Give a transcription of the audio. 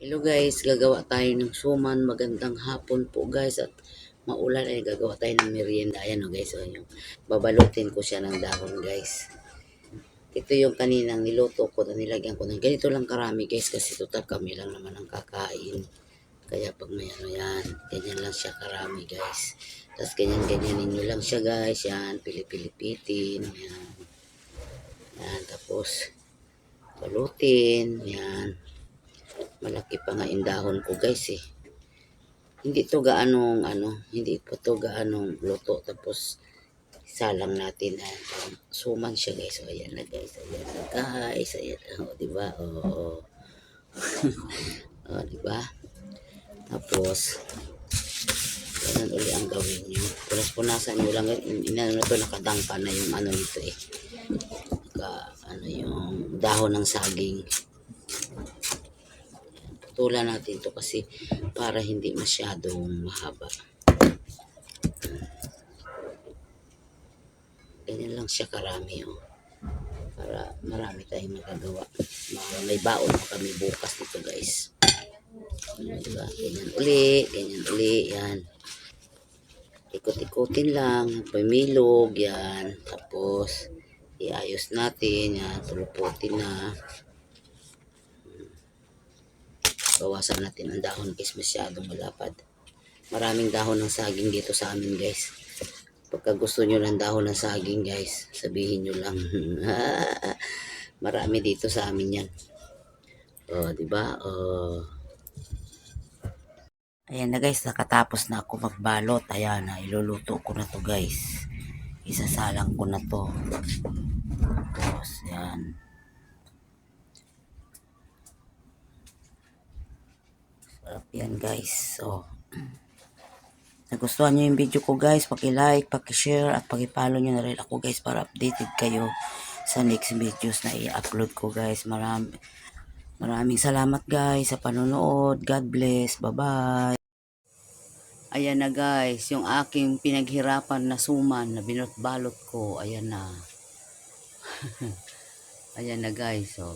Hello guys, gagawa tayo ng suman. Magandang hapon po guys at maulan ay gagawa tayo ng merienda. Ayan o guys, o, yung babalutin ko siya ng dahon guys. Ito yung kaninang niluto ko na nilagyan ko ng ganito lang karami guys kasi total kami lang naman ang kakain. Kaya pag may ano yan, ganyan lang siya karami guys. Tapos ganyan-ganyan ninyo lang siya guys. Yan, pilipilipitin. Yan. Yan, tapos balutin. Yan. Malaki pa nga yung dahon ko guys eh. Hindi to gaanong ano, hindi pa to gaanong luto. Tapos salang natin na parang suman siya guys. O ayan na guys, ayan na guys, ayan. O, di ba? O, o, di ba? Tapos, ganun uli ang gawin nyo. Punas-punasan nyo lang. Inano na to, nakadangka na yung ano nito eh. Naka, ano yung dahon ng saging. Putulan natin to kasi para hindi masyadong mahaba. Ganyan lang siya karami oh. Para marami tayong magagawa. Ma- May baon pa kami bukas nito guys. Diba? Ganyan uli, ganyan uli, yan. Ikot-ikutin lang, pamilog, yan. Tapos, iayos natin, yan. Tuluputin na. Bawasan natin ang dahon guys, masyadong malapad. Maraming dahon ng saging dito sa amin guys. Pagka gusto nyo ng dahon ng saging guys, sabihin nyo lang. Marami dito sa amin yan. Oh, di ba? Oh. Ayan na guys, nakatapos na ako magbalot. Ayan na, iluluto ko na to guys. Isasalang ko na to. Tapos, yan. Sarap yan guys. So, nagustuhan nyo yung video ko guys, paki-like, paki-share, at paki-follow nyo na rin ako guys para updated kayo sa next videos na i-upload ko guys. Marami, maraming salamat guys sa panonood. God bless. Bye-bye. Ayan na guys, yung aking pinaghirapan na suman na binot-balot ko, ayan na. ayan na guys, so,